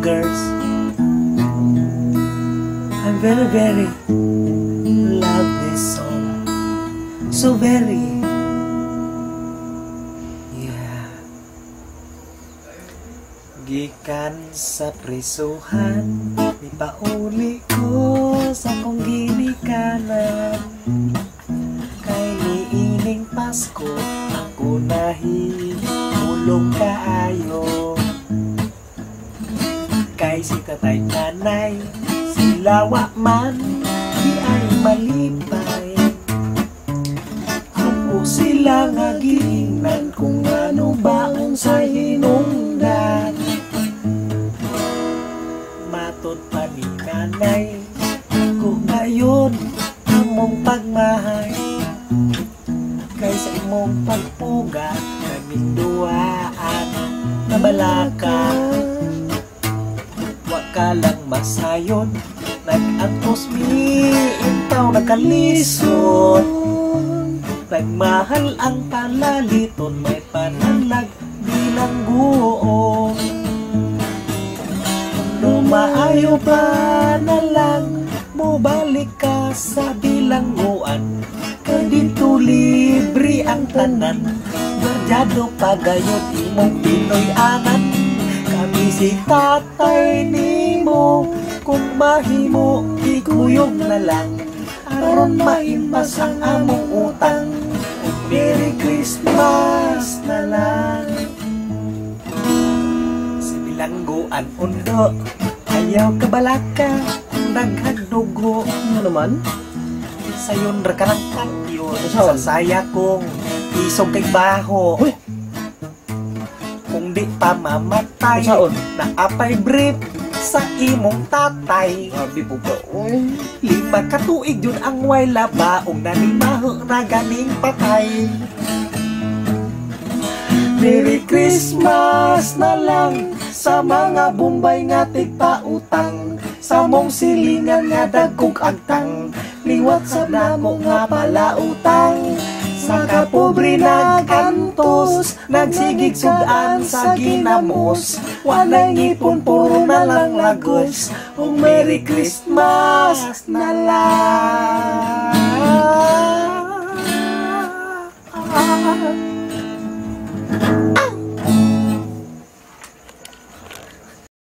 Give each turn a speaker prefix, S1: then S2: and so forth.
S1: Girls, I very, very love this song. So very. Yeah. Gikan sa prisuhan, ipauli ko sa kong ginikanan. Kay niining Pasko, ako nahihulog kaayo. Kay si tatay nanay, sila wa man, di ay malipay. Ako sila nga giingnan kung ano baon sa hinungdan. Matod pa ni nanay, kung ngayon among pagmahay. Kay sa imong pagpuga, kaming duwaan na balaka. Wa ka lang masayon, nag-antos mi, intaw nakalisod. Nagmahal ang palaliton, may pananlag bilang guong. Kung maayo pa na lang, mubalik ka sa bilangguan. Kay dito libre ang tanan, Berjado pagayot imong Pinoy anan. Kami si tatay nimo, kung mahimo, ikuyog na lang. Aron maimpas ang among utang. Merry Christmas na lang. Sa bilangguan undo, ayaw ka balaka, daghan dugo.
S2: Ano naman?
S1: Sayon ra ka ng kantyo,
S2: Saan?
S1: sa saya kong isog kay baho.
S2: Uy!
S1: Kung di pa mamatay,
S2: Saan?
S1: na apay brief sa imong tatay.
S2: Sabi po ba? Uy.
S1: Lima ka tuig yun ang way labaong nanimaho na ganing patay. Merry Christmas na lang sa mga bumbay nga tigpautang sa mong silingan nga dagkog agtang liwat sa namo nga palautang nga pobre nagantos Nagsigig sudan sa ginamos. Wanay ngipon puro na lang lagos O Merry Christmas na lang.